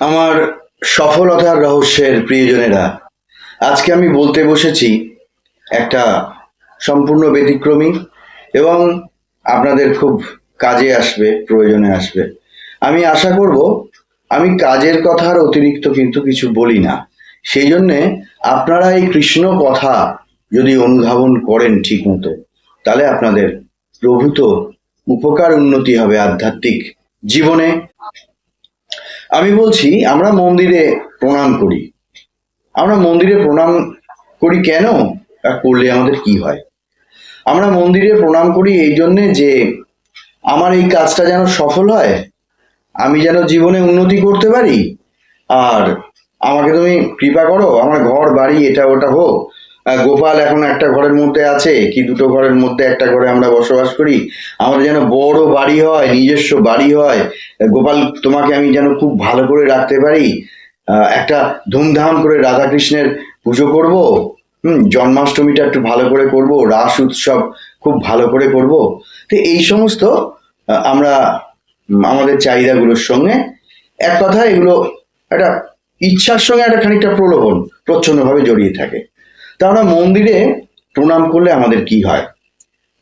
আমার সফলতার রহস্যের প্রিয়জনেরা, আজকে আমি বলতে বসেছি একটা সম্পূর্ণ ব্যতিক্রমী এবং আপনাদের খুব কাজে আসবে, প্রয়োজনে আসবে। আমি আশা করব, আমি কাজের কথার অতিরিক্ত কিন্তু কিছু বলি না। সেই জন্যে আপনারা এই কৃষ্ণ কথা যদি অনুধাবন করেন ঠিক মতো, তাহলে আপনাদের প্রভূত উপকার উন্নতি হবে আধ্যাত্মিক জীবনে। আমি বলছি, আমরা মন্দিরে প্রণাম করি। আমরা মন্দিরে প্রণাম করি কেন? আর করলে আমাদের কি হয়? আমরা মন্দিরে প্রণাম করি এই জন্যে যে আমার এই কাজটা যেন সফল হয়, আমি যেন জীবনে উন্নতি করতে পারি, আর আমাকে তুমি কৃপা করো, আমার ঘর, বাড়ি, এটা ওটা হোক গোপাল এখন একটা ঘরের মধ্যে আছে, কি দুটো ঘরের মধ্যে একটা ঘরে আমরা বসবাস করি? আমাদের যেন বড় বাড়ি হয়, নিজস্ব বাড়ি হয়, গোপাল তোমাকে আমি যেন খুব ভালো করে রাখতে পারি? একটা ধুমধাম করে রাধা কৃষ্ণের পুজো করব? হুম, জন্মাষ্টমীটা একটু ভালো করে করব, রাস উৎসব খুব ভালো করে করব। তো এই সমস্ত আমরা আমাদের চাহিদাগুলোর সঙ্গে এক কথা এগুলো একটা ইচ্ছার সঙ্গে একটা খানিকটা প্রলোভন, প্রচ্ছন্নভাবে জড়িয়ে থাকে। তা আমরা মন্দিরে প্রণাম করলে আমাদের কি হয়?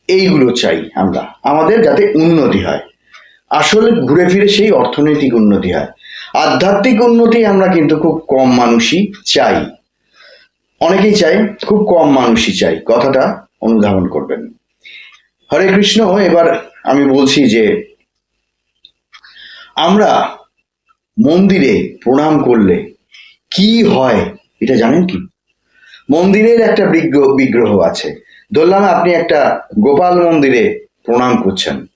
এইগুলো চাই আমরা। আমাদের যাতে উন্নতি হয়। আসলে ঘুরে ফিরে সেই অর্থনৈতিক উন্নতি হয়। আধ্যাত্মিক উন্নতি আমরা কিন্তু খুব কম মানুষই চাই। অনেকেই চাই, খুব কম মানুষই চাই। কথাটা অনুধাবন করবেন। হরে কৃষ্ণ, এবার আমি বলছি যে আমরা মন্দিরে প্রণাম করলে কি হয়, এটা জানেন কি? মন্দিরের একটা বিগ্রহ আছে। ধরলাম আপনি একটা গোপাল মন্দিরে প্রণাম করছেন।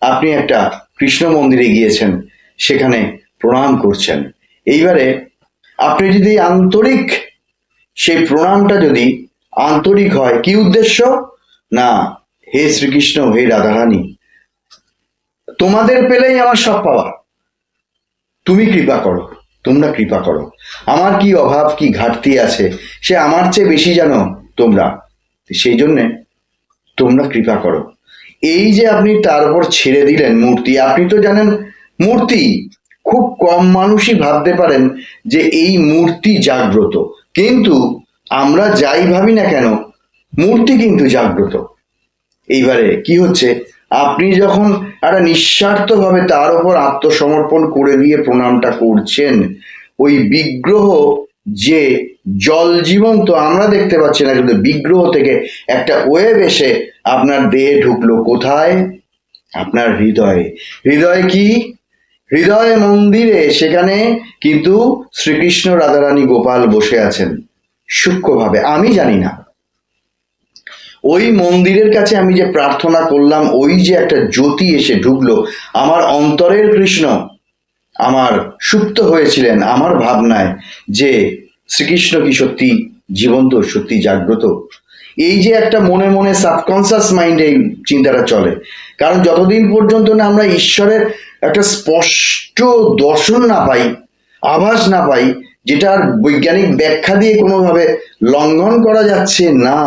আপনি একটা কৃষ্ণ মন্দিরে গিয়েছেন, সেখানে প্রণাম করছেন। এইবারে আপনি যদি আন্তরিক, সেই প্রণামটা যদি আন্তরিক হয়, কি উদ্দেশ্য? না, হে শ্রীকৃষ্ণ, হে রাধারানী, তোমাদের পেলেই আমার সব পাওয়া তুমি কৃপা করো। তোমরা কৃপা করো। আমার কি অভাব, কি ঘাটতি আছে, সে আমার চেয়ে বেশি জানো তোমরা। সেই জন্যে তোমরা কৃপা করো। এই যে আপনি তার উপর ছেড়ে দিলেন মূর্তি, আপনি তো জানেন মূর্তি খুব কম মানুষই ভাবতে পারেন যে এই মূর্তি জাগ্রত। কিন্তু আমরা যাই ভাবি না কেন, মূর্তি কিন্তু জাগ্রত। এইবারে কি হচ্ছে? আপনি যখন একটা নিঃস্বার্থভাবে তার উপর আত্মসমর্পণ করে দিয়ে প্রণামটা করছেন, ওই বিগ্রহ যে জল জীবন্ত, আমরা দেখতে পাচ্ছি না, কিন্তু বিগ্রহ থেকে একটা ওয়েব এসে আপনার দেহে ঢুকলো কোথায়? আপনার হৃদয়ে। হৃদয় কি? হৃদয় মন্দিরে, সেখানে কিন্তু শ্রীকৃষ্ণ রাধারানী গোপাল বসে আছেন। সূক্ষ্মভাবে। আমি জানি না। ওই মন্দিরের কাছে আমি যে প্রার্থনা করলাম, ওই যে একটা জ্যোতি এসে ঢুকলো, আমার অন্তরের কৃষ্ণ আমার সুপ্ত হয়েছিলেন আমার ভাবনায় যে শ্রীকৃষ্ণ কি সত্যি জীবন্ত, সত্যি জাগ্রত। এই যে একটা মনে মনে সাবকনসিয়াস মাইন্ডে এই চিন্তাটা চলে। কারণ যতদিন পর্যন্ত না আমরা ঈশ্বরের একটা স্পষ্ট দর্শন না পাই, আভাস না পাই, যেটার বৈজ্ঞানিক ব্যাখ্যা দিয়ে কোনোভাবে লঙ্ঘন করা যাচ্ছে না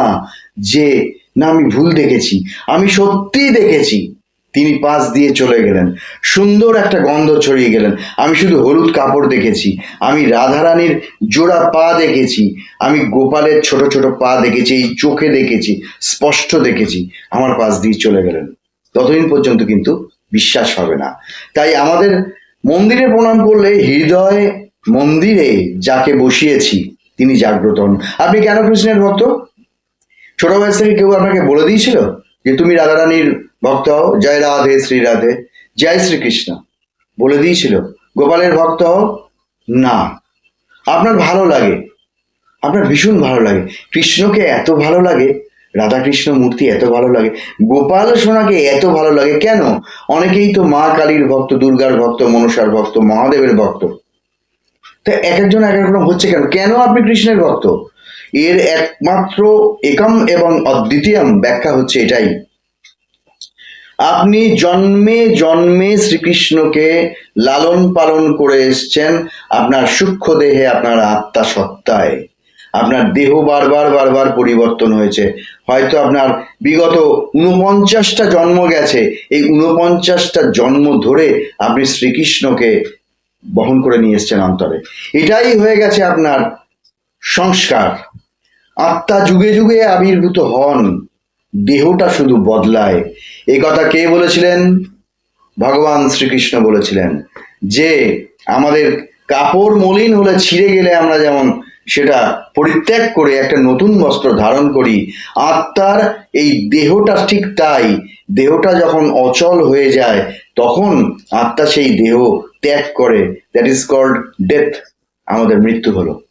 যে, না, আমি ভুল দেখেছি। আমি সত্যিই দেখেছি। তিনি পাশ দিয়ে চলে গেলেন। সুন্দর একটা গন্ধ ছড়িয়ে গেলেন। আমি শুধু হলুদ কাপড় দেখেছি। আমি রাধারানীর জোড়া পা দেখেছি। আমি গোপালের ছোট ছোট পা দেখেছি, এই চোখে দেখেছি, স্পষ্ট দেখেছি। আমার পাশ দিয়ে চলে গেলেন। ততদিন পর্যন্ত কিন্তু বিশ্বাস হবে না। তাই আমাদের মন্দিরে প্রণাম করলে হৃদয়, মন্দিরে যাকে বসিয়েছি, তিনি জাগ্রত হন। আপনি কেন কৃষ্ণের ভক্ত? ছোট বয়স থেকে কেউ আপনাকে বলে দিয়েছিল যে তুমি রাধারানীর ভক্ত হও? জয় রাধে, শ্রী রাধে, জয় শ্রীকৃষ্ণ। বলে দিয়েছিল, গোপালের ভক্ত হও? না। আপনার ভালো লাগে। আপনার ভীষণ ভালো লাগে। কৃষ্ণকে এত ভালো লাগে, রাধাকৃষ্ণ মূর্তি এত ভালো লাগে, গোপাল সোনাকে এত ভালো লাগে কেন? অনেকেই তো মা কালীর ভক্ত, দুর্গার ভক্ত, মনসার ভক্ত, মহাদেবের ভক্ত। তা এক একজন এক এক রকম হচ্ছে কেন? কেন আপনি কৃষ্ণের ভক্ত? এর একমাত্র একম এবং অদ্বিতীয়ম ব্যাখ্যা হচ্ছে এটাই। আপনি জন্মে জন্মে শ্রীকৃষ্ণকে লালন পালন করে এসছেন, আপনার সূক্ষ্ম দেহে আপনার আত্মা সত্তায়। আপনার দেহ বারবার বারবার পরিবর্তন হয়েছে। হয়তো আপনার বিগত উনপঞ্চাশটা জন্ম গেছে, এই উনপঞ্চাশটা জন্ম ধরে আপনি শ্রীকৃষ্ণকে বহন করে নিয়ে এসছেন অন্তরে। এটাই হয়ে গেছে আপনার সংস্কার। আত্মা যুগে যুগে আবির্ভূত হন। দেহটা শুধু বদলায়। এই কথা কে বলেছিলেন? ভগবান শ্রীকৃষ্ণ বলেছিলেন যে, আমাদের কাপড় মলিন হলে ছিঁড়ে গেলে আমরা যেমন সেটা পরিত্যাগ করে একটা নতুন বস্ত্র ধারণ করি, আত্মার এই দেহটা ঠিক তাই। দেহটা যখন অচল হয়ে যায়, তখন আত্মা সেই দেহ ত্যাগ করে। দ্যাট ইজ কল্ড ডেথ আমাদের মৃত্যু হলো।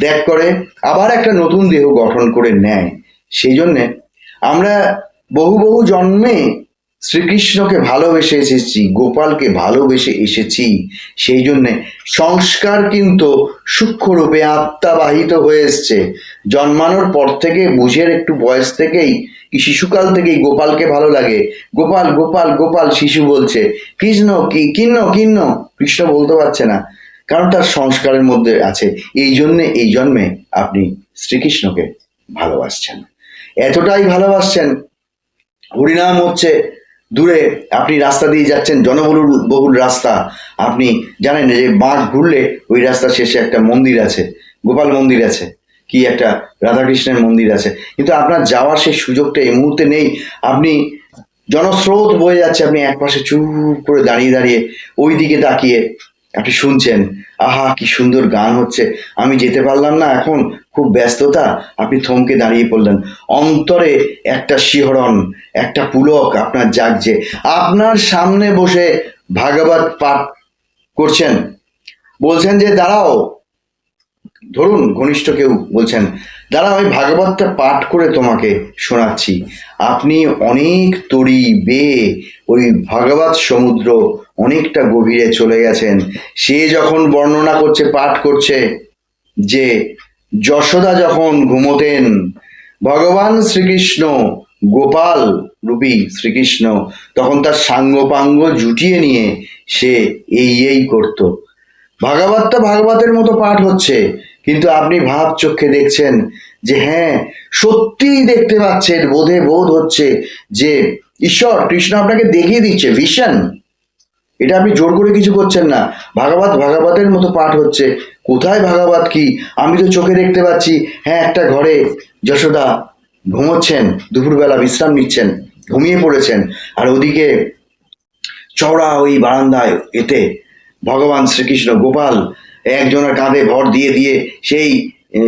ত্যাগ করে, আবার একটা নতুন দেহ গঠন করে নেয়। সেই জন্যে আমরা বহু বহু জন্মে শ্রীকৃষ্ণকে ভালোবেসে এসেছি, গোপালকে ভালোবেসে এসেছি। সেই জন্যে সংস্কার কিন্তু সূক্ষ্মরূপে আত্মাবাহিত হয়ে এসছে। জন্মানোর পর থেকে, বুঝের একটু বয়স থেকেই শিশুকাল থেকেই গোপালকে ভালো লাগে। গোপাল গোপাল গোপাল, শিশু বলছে, কৃষ্ণ, কি, কিন্ন কিন্ন। কৃষ্ণ বলতে পারছে না। কারণ তার সংস্কারের মধ্যে আছে, এই জন্যে, এই জন্মে আপনি শ্রীকৃষ্ণকে ভালোবাসছেন। এতটাই ভালোবাসছেন, হরিনাম হচ্ছে দূরে, আপনি রাস্তা দিয়ে যাচ্ছেন, জনবহুল, বহুল রাস্তা। আপনি জানেন যে বাঁক ঘুরলে ওই রাস্তার শেষে একটা মন্দির আছে, গোপাল মন্দির আছে, কি একটা রাধাকৃষ্ণের মন্দির আছে। কিন্তু আপনার যাওয়ার সেই সুযোগটা এই মুহূর্তে নেই। আপনি জনস্রোত বয়ে যাচ্ছে, আপনি একপাশে চুপ করে দাঁড়িয়ে দাঁড়িয়ে ওই দিকে তাকিয়ে আপনি শুনছেন, আহা, কি সুন্দর গান হচ্ছে। আমি যেতে পারলাম না এখন, খুব ব্যস্ততা। আপনি থমকে দাঁড়িয়ে পড়লেন। অন্তরে একটা শিহরণ, একটা পুলক আপনার জাগছে। আপনার সামনে বসে ভাগবত পাঠ করছেন। বলছেন যে, দাঁড়াও। ধরুন, ঘনিষ্ঠ কেউ বলছেন দাঁড়া আমি ভাগবতটা পাঠ করে তোমাকে শোনাচ্ছি। আপনি অনেক তরি বেয়ে ওই ভাগবত সমুদ্র অনেকটা গভীরে চলে গেছেন। সে যখন বর্ণনা করছে, পাঠ করছে যে যশোদা যখন ঘুমোতেন, ভগবান শ্রীকৃষ্ণ গোপাল রূপী শ্রীকৃষ্ণ তখন তার সাঙ্গপাঙ্গ জুটিয়ে নিয়ে সে এই এই করত। ভাগবতটা ভাগবতের মতো পাঠ হচ্ছে, কিন্তু আপনি ভাব চোখে দেখছেন যে হ্যাঁ সত্যিই দেখতে পাচ্ছেন, বোধে বোধ হচ্ছে যে, ঈশ্বর, কৃষ্ণ আপনাকে দেখিয়ে দিচ্ছে ভিশন এটা আপনি জোর করে কিছু করছেন না। ভাগবত, ভাগবতের মতো পাঠ হচ্ছে। কোথায় ভাগবত কি? আমি তো চোখে দেখতে পাচ্ছি হ্যাঁ একটা ঘরে যশোদা ঘুমোচ্ছেন, দুপুরবেলা বিশ্রাম নিচ্ছেন, ঘুমিয়ে পড়েছেন। আর ওদিকে চওড়া ওই বারান্দায় এতে ভগবান শ্রীকৃষ্ণ গোপাল একজনের কাঁধে ভর দিয়ে দিয়ে সেই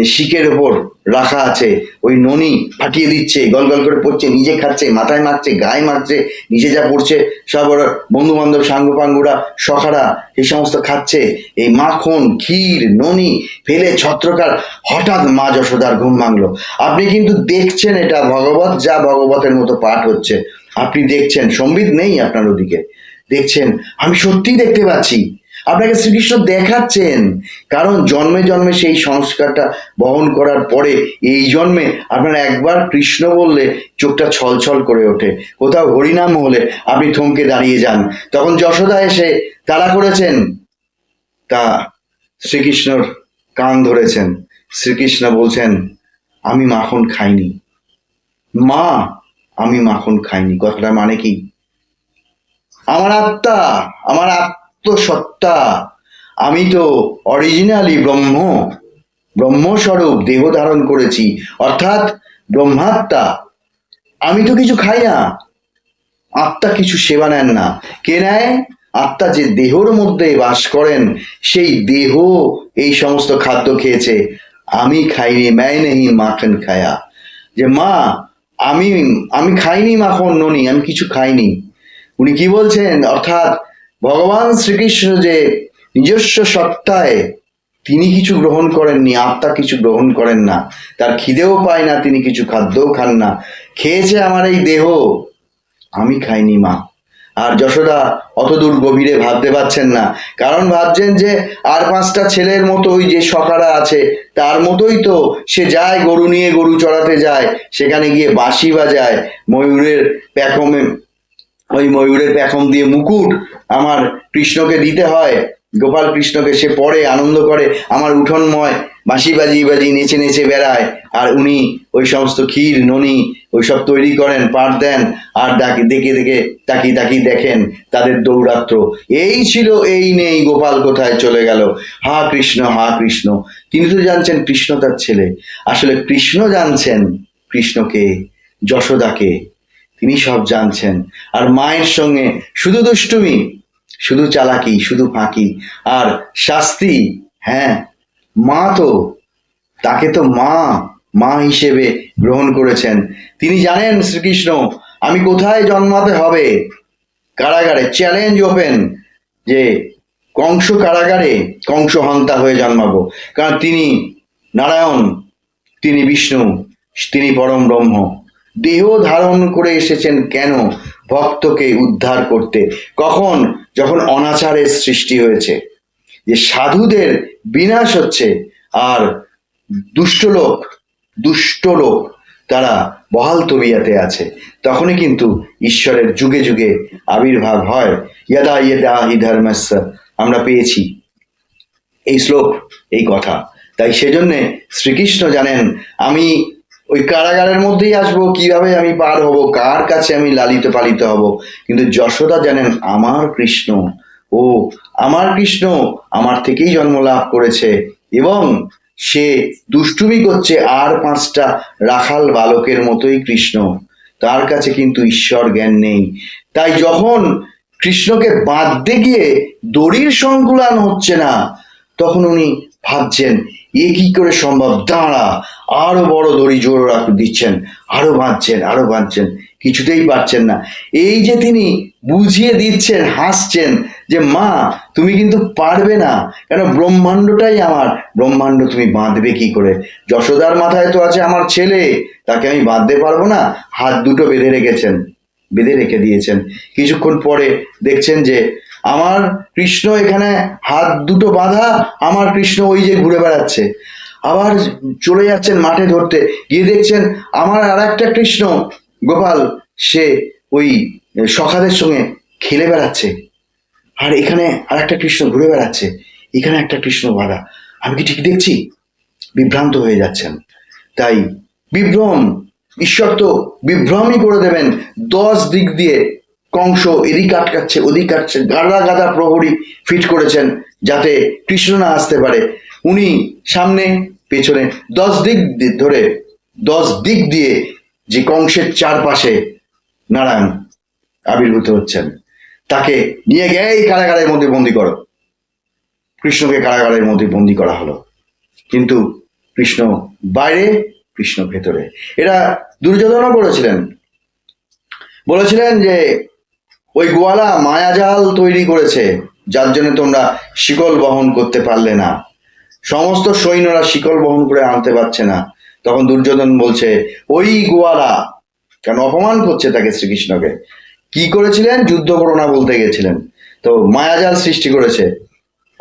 শিকের ওপর রাখা আছে। ওই ননি ফাটিয়ে দিচ্ছে, গল গল করে পড়ছে, নিজে খাচ্ছে, মাথায় মারছে গায়ে মারছে নিজে যা পড়ছে, সব ওর বন্ধু বান্ধব সাঙ্গপাঙ্গুরা, সখারা, এই সমস্ত খাচ্ছে। এই মাখন, ক্ষীর, ননি ফেলে ছত্রকার হঠাৎ মা যশোদার ঘুম ভাঙলো। আপনি কিন্তু দেখছেন এটা ভগবত, যা ভগবতের মতো পাঠ হচ্ছে। আপনি দেখছেন, সম্বিত নেই আপনার ওদিকে। দেখছেন, আমি সত্যিই দেখতে পাচ্ছি। আপনাকে শ্রীকৃষ্ণ দেখাচ্ছেন। কারণ জন্মে জন্মে সেই সংস্কারটা বহন করার পরে এই জন্মে আপনার একবার কৃষ্ণ বললে চোখটা ছলছল করে ওঠে। কোথাও হরিনাম হলে আপনি থমকে দাঁড়িয়ে যান। তখন যশোদা এসে তাড়া করেছেন। তা শ্রীকৃষ্ণর কান ধরেছেন। শ্রীকৃষ্ণ বলছেন, আমি মাখন খাইনি। মা, আমি মাখন খাইনি। কথাটা মানে কি? আমার আত্মা, আমার আত্মসত্তা আমি তো অরিজিনালি ব্রহ্ম, ব্রহ্মস্বরূপ দেহ ধারণ করেছি, অর্থাৎ ব্রহ্মাত্মা। আমি তো কিছু খাই না। আত্মা কিছু সেবা নেন না। কে নেয়? আত্মা যে দেহর মধ্যে বাস করেন, সেই দেহ এই সমস্ত খাদ্য খেয়েছে। আমি খাইনি, ম্যায় নেই মাখন খায়া। যে মা, আমি আমি খাইনি মাখন, ননি, আমি কিছু খাইনি। উনি কি বলছেন? অর্থাৎ ভগবান শ্রীকৃষ্ণ যে নিজস্ব সত্তায় তিনি কিছু গ্রহণ করেননি, আত্মা কিছু গ্রহণ করেন না, তার খিদেও পায় না, তিনি কিছু খাদ্যও খান না। খেয়েছে আমার এই দেহ, আমি খাইনি মা। আর যশোদা অত দূর গভীরে ভাবতে পারছেন না, কারণ ভাবছেন যে আর পাঁচটা ছেলের মতো ওই যে সকারা আছে, তার মতোই তো সে যায় গরু নিয়ে গরু চড়াতে যায়, সেখানে গিয়ে বাঁশি বাজায়, ময়ূরের প্যাকমে ওই ময়ূরের পেখম দিয়ে মুকুট আমার কৃষ্ণকে দিতে হয়। গোপাল কৃষ্ণকে সে পড়ে, আনন্দ করে, আমার উঠোনময়, বাঁশি বাজি বাজি নেচে নেচে বেড়ায়। আর উনি ওই সমস্ত ক্ষীর, ননি ওইসব তৈরি করেন পাঠ দেন, আর ডাকি, দেখে দেখে তাকি তাকি দেখেন তাদের দৌরাত্র। এই ছিল, এই নেই, গোপাল কোথায় চলে গেল? হা কৃষ্ণ হা কৃষ্ণ। তিনি তো জানছেন কৃষ্ণ তার ছেলে। আসলে কৃষ্ণ জানছেন কৃষ্ণকে, যশোদাকে। তিনি সব জানছেন। আর মায়ের সঙ্গে শুধু দুষ্টুমি, শুধু চালাকি, শুধু ফাঁকি। আর শাস্তি হ্যাঁ মা তো, তাকে তো মা মা হিসেবে গ্রহণ করেছেন। তিনি জানেন, শ্রীকৃষ্ণ, আমি কোথায় জন্মাতে হবে? কারাগারে চ্যালেঞ্জ ওপেন যে কংস কারাগারে কংস হন্তা হয়ে জন্মাবো। কারণ তিনি নারায়ণ, তিনি বিষ্ণু, তিনি পরম ব্রহ্ম। দেহ ধারণ করে এসেছেন কেন ভক্তকে উদ্ধার করতে? কখন? যখন অনাচারের সৃষ্টি হয়েছে। যে সাধুদের বিনাশ হচ্ছে আর দুষ্ট লোক দুষ্ট লোক তারা বহাল তবিয়াতে আছে। তখনই কিন্তু ঈশ্বরের যুগে যুগে আবির্ভাব হয়। ইয়াদা ইয়দা হি ধর্মস্য, আমরা পেয়েছি এই শ্লোক, এই কথা। তাই সেজন্যে শ্রীকৃষ্ণ জানেন, আমি ওই কারাগারের মধ্যেই আসব, কীভাবে আমি পার হব, কার কাছে আমি লালিত পালিত হব? কিন্তু যশোদা জানেন, আমার কৃষ্ণ। ও, আমার কৃষ্ণ আমার থেকেই জন্ম লাভ করেছে এবং সে দুষ্টুমি করছে আর পাঁচটা রাখাল বালকের মতোই কৃষ্ণ। তার কাছে কিন্তু ঈশ্বর জ্ঞান নেই। তাই যখন কৃষ্ণকে বাঁধতে গিয়ে দড়ির সংকুলান হচ্ছে না, তখন উনি ভাবছেন এ কি করে সম্ভব? দাঁড়া, আরও বড় দড়ি জোর দিচ্ছেন, আরও বাঁধছেন আরও বাঁধছেন, কিছুতেই পারছেন না। এই যে তিনি বুঝিয়ে দিচ্ছেন, হাসছেন যে, মা, তুমি কিন্তু পারবে না, কেন ব্রহ্মাণ্ডটাই আমার, ব্রহ্মাণ্ড তুমি বাঁধবে কি করে? যশোদার মাথায় তো আছে আমার ছেলে, তাকে আমি বাঁধতে পারব না। হাত দুটো বেঁধে রেখেছেন, বেঁধে রেখে দিয়েছেন। কিছুক্ষণ পরে দেখছেন যে আমার কৃষ্ণ এখানে হাত দুটো বাঁধা, আমার কৃষ্ণ ওই যে ঘুরে বেড়াচ্ছে। আবার চলে যাচ্ছেন মাঠে ধরতে। গিয়ে দেখছেন আমার আর একটা কৃষ্ণ, গোপাল, সে ওই সখাদের সঙ্গে খেলে বেড়াচ্ছে। আর এখানে আর একটা কৃষ্ণ ঘুরে বেড়াচ্ছে। এখানে একটা কৃষ্ণ বাধা। আমি কি ঠিক দেখছি? বিভ্রান্ত হয়ে যাচ্ছেন। তাই বিভ্রম, ঈশ্বর তো বিভ্রমই করে দেবেন। দশ দিক দিয়ে কংস এদিক আটকাচ্ছে, ওদিক কাটছে গাদা গাদা প্রহরী ফিট করেছেন যাতে কৃষ্ণ না আসতে পারে। উনি সামনে, পেছনে, দশ দিক ধরে, দশ দিক দিয়ে যে কংসের চারপাশে নারায়ণ আবির্ভূত হচ্ছেন, তাকে নিয়ে গিয়ে এই কারাগারের মধ্যে বন্দি করো। কৃষ্ণকে কারাগারের মধ্যে বন্দি করা হলো। কিন্তু কৃষ্ণ বাইরে, কৃষ্ণ ভেতরে। এরা দুর্যোধনও করেছিলেন বলেছিলেন যে ওই গোয়ালা মায়াজাল তৈরি করেছে, যার জন্য তোমরা শিকল বহন করতে পারলে না। সমস্ত সৈন্যরা শিকল বহন করে আনতে পারছে না। তখন দুর্যোধন বলছে, ওই গোয়ালা কেন অপমান করছে তাকে শ্রীকৃষ্ণকে? কি করেছিলেন? যুদ্ধ করো না বলতে গেছিলেন। তো মায়াজাল সৃষ্টি করেছে।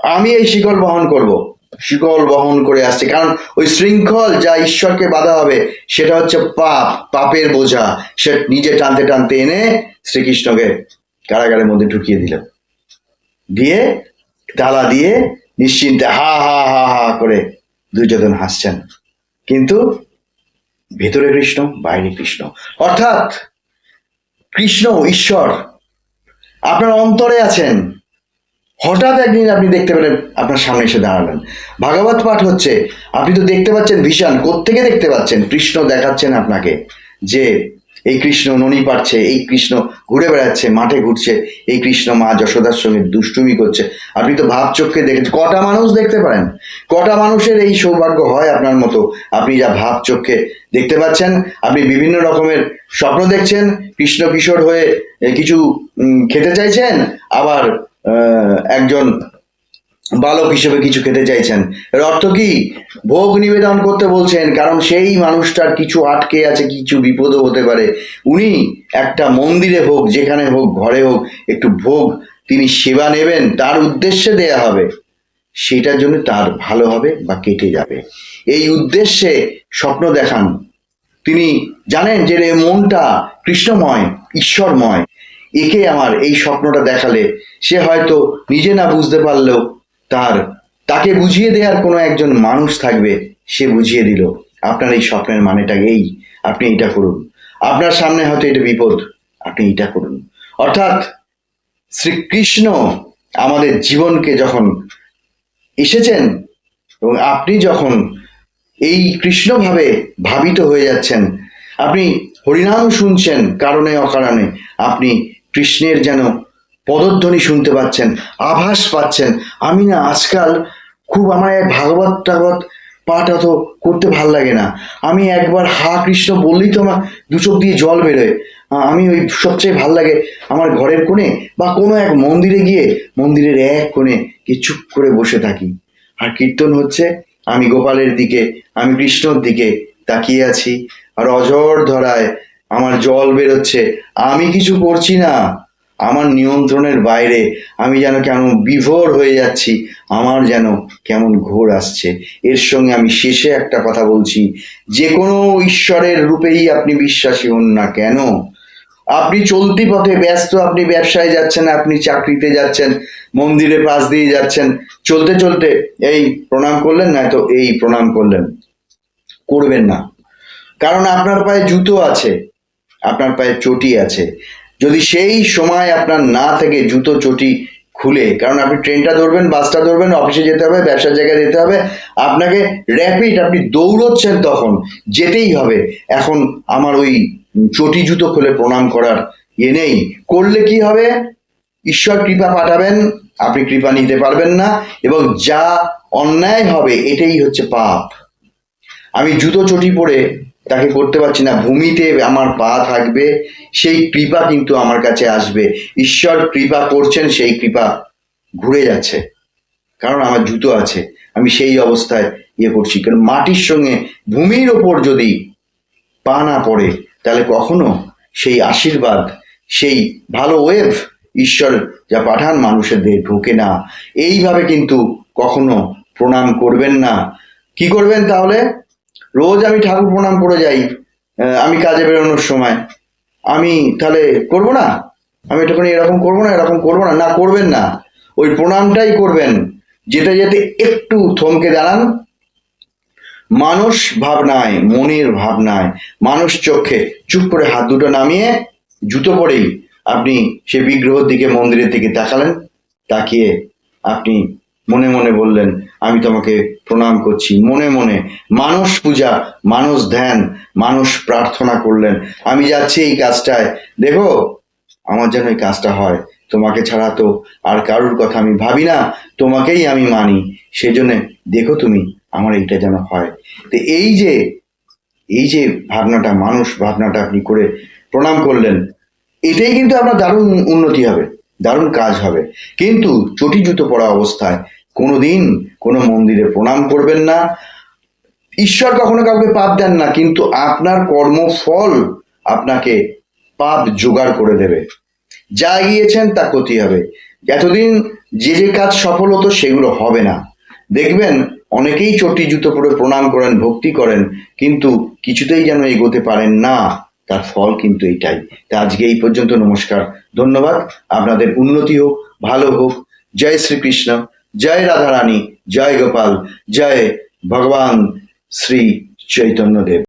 আমি এই শিকল বহন করব। শিকল বহন করে আসছে। কারণ ওই শৃঙ্খল যা ঈশ্বরকে বাধা হবে, সেটা হচ্ছে পাপ। পাপের বোঝা। সে নিজে টানতে টানতে এনে শ্রীকৃষ্ণকে কারাগারের মধ্যে ঢুকিয়ে দিল দিয়ে তালা দিয়ে নিশ্চিন্তে হা হা হা হা করে দুর্যোধন হাসছেন। কিন্তু ভেতরে কৃষ্ণ, বাইরে কৃষ্ণ। অর্থাৎ কৃষ্ণ ঈশ্বর আপনার অন্তরে আছেন। হঠাৎ একদিন আপনি দেখতে পেলেন, আপনার সামনে এসে দাঁড়ালেন। ভাগবত পাঠ হচ্ছে, আপনি তো দেখতে পাচ্ছেন, ভীষণ, কোত্থেকে দেখতে পাচ্ছেন? কৃষ্ণ দেখাচ্ছেন আপনাকে যে এই কৃষ্ণ ননি পাচ্ছে এই কৃষ্ণ ঘুরে বেড়াচ্ছে, মাঠে ঘুরছে, এই কৃষ্ণ মা যশোদার সঙ্গে দুষ্টুমি করছে। আপনি তো ভাব চোখে দেখেছেন, কটা মানুষ দেখতে পারেন? কটা মানুষের এই সৌভাগ্য হয় আপনার মতো? আপনি যা ভাব চোখে দেখতে পাচ্ছেন, আপনি বিভিন্ন রকমের স্বপ্ন দেখছেন, কৃষ্ণ কিশোর হয়ে কিছু খেতে চাইছেন, আবার একজন বালক হিসেবে কিছু খেতে চাইছেন। এর অর্থ কি? ভোগ নিবেদন করতে বলছেন, কারণ সেই মানুষটার কিছু আটকে আছে, কিছু বিপদও হতে পারে। উনি একটা মন্দিরে হোক, যেখানে হোক, ঘরে হোক, একটু ভোগ, তিনি সেবা নেবেন, তার উদ্দেশ্যে দেয়া হবে। সেটার জন্য তার ভালো হবে বা কেটে যাবে। এই উদ্দেশ্যে স্বপ্ন দেখান। তিনি জানেন যে রে, মনটা কৃষ্ণময়, ঈশ্বরময়। একে আমার এই স্বপ্নটা দেখালে, সে হয়তো নিজে না বুঝতে পারলেও তার, তাকে বুঝিয়ে দেওয়ার কোনো একজন মানুষ থাকবে, সে বুঝিয়ে দিল, আপনার এই স্বপ্নের মানেটা এই, আপনি এটা করুন। আপনার সামনে হয়তো এটা বিপদ, আপনি এটা করুন। অর্থাৎ শ্রীকৃষ্ণ আমাদের জীবনকে যখন এসেছেন, এবং আপনি যখন এই কৃষ্ণভাবে ভাবিত হয়ে যাচ্ছেন, আপনি হরিনাম শুনছেন, কারণে অকারণে আপনি কৃষ্ণের যেন পদধ্বনি শুনতে পাচ্ছেন, আভাস পাচ্ছেন। আমি না আজকাল খুব আমার এক ভাগবত টাগবত পাঠ অত করতে ভালো লাগে না। আমি একবার হা কৃষ্ণ বললেই তো আমার দু চোখ দিয়ে জল বেরোয়। আমি ওই সবচেয়ে ভালো লাগে আমার ঘরের কোণে বা কোনো এক মন্দিরে গিয়ে মন্দিরের এক কোণে গিয়ে চুপ করে বসে থাকি। আর কীর্তন হচ্ছে, আমি গোপালের দিকে, আমি কৃষ্ণর দিকে তাকিয়ে আছি। আর অজর ধরায় আমার জল বেরোচ্ছে। আমি কিছু করছি না। আমার নিয়ন্ত্রণের বাইরে আমি যেন কেমন বিভোর হয়ে যাচ্ছি, আমার যেন কেমন ঘোর আসছে। এর সঙ্গে আমি শেষে একটা কথা বলছি, যে কোনো ঈশ্বরের রূপেই আপনি বিশ্বাসী হন না কেন? আপনি চলতি পথে ব্যস্ত, আপনি ব্যবসায় যাচ্ছেন, আপনি চাকরিতে যাচ্ছেন, মন্দিরে পাশ দিয়ে যাচ্ছেন, চলতে চলতে এই প্রণাম করলেন না তো এই প্রণাম করলেন। করবেন না। কারণ আপনার পায়ে জুতো আছে, আপনার পায়ে চটি আছে। যদি সেই সময় আপনার না থেকে জুতো, চটি খুলে, কারণ আপনি ট্রেনটা ধরবেন, বাসটা ধরবেন, অফিসে যেতে হবে, ব্যবসার জায়গায় যেতে হবে, আপনাকে র্যাপিড আপনি দৌড়চ্ছেন তখন, যেতেই হবে। এখন আমার ওই চটি জুতো খুলে প্রণাম করার ইয়ে নেই। করলে কি হবে? ঈশ্বর কৃপা পাঠাবেন, আপনি কৃপা নিতে পারবেন না, এবং যা অন্যায় হবে, এটাই হচ্ছে পাপ। আমি জুতো, চটি পরে তাকে করতে পারছি না। ভূমিতে আমার পা থাকবে, সেই কৃপা কিন্তু আমার কাছে আসবে। ঈশ্বর কৃপা করছেন, সেই কৃপা ঘুরে যাচ্ছে। কারণ আমার জুতো আছে, আমি সেই অবস্থায় ইয়ে করছি। কারণ মাটির সঙ্গে, ভূমির ওপর যদি পা না পড়ে, তাহলে কখনো সেই আশীর্বাদ, সেই ভালো ওয়েভ ঈশ্বর যা পাঠান মানুষের দেহে ঢোকে না। এইভাবে কিন্তু কখনো প্রণাম করবেন না। কি করবেন তাহলে? রোজ আমি ঠাকুর প্রণাম করে যাই আমি কাজে বেরোনোর সময়। আমি তাহলে করব না? আমি একটুখানি এরকম করব না, এরকম করব না? না, করবেন না। ওই প্রণামটাই করবেন। যেতে যেতে একটু থমকে দাঁড়ান। মানুষ ভাবনায়, মনের ভাবনায়, মানুষ চোখে চুপ করে হাত দুটো নামিয়ে জুতো পরেই আপনি সে বিগ্রহের দিকে, মন্দিরের দিকে তাকালেন। তাকিয়ে আপনি মনে মনে বললেন আমি তোমাকে প্রণাম করছি। মনে মনে মানুষ পূজা, মানুষ ধ্যান, মানুষ প্রার্থনা করলেন। আমি যাচ্ছি এই কাজটায়। দেখো, আমার যেন এই কাজটা হয়। তোমাকে ছাড়া তো আর কারুর কথা আমি ভাবি না। তোমাকেই আমি মানি। সেই জন্য দেখো তুমি, আমার এইটা যেন হয়। তো এই যে এই যে ভাবনাটা, মানুষ ভাবনাটা আপনি করে প্রণাম করলেন, এটাই কিন্তু আপনার দারুণ উন্নতি হবে, দারুণ কাজ হবে। কিন্তু চটি জুতো পরা অবস্থায় কোনোদিন কোনো মন্দিরে প্রণাম করবেন না। ঈশ্বর কখনো কাউকে পাপ দেন না, কিন্তু আপনার কর্মফল আপনাকে পাপ জোগাড় করে দেবে। যা গিয়েছেন তা ক্ষতি হবে। এতদিন যে যে কাজ সফল হতো সেগুলো হবে না। দেখবেন, অনেকেই চটি জুতো পরে প্রণাম করেন, ভক্তি করেন, কিন্তু কিছুতেই যেন এগোতে পারেন না। তার ফল কিন্তু এটাই তা আজকে এই পর্যন্ত নমস্কার। ধন্যবাদ। আপনাদের উন্নতি হোক, ভালো হোক। জয় শ্রীকৃষ্ণ। জয় রাধারানী জয় গোপাল জয় ভগবান শ্রী চৈতন্যদেব।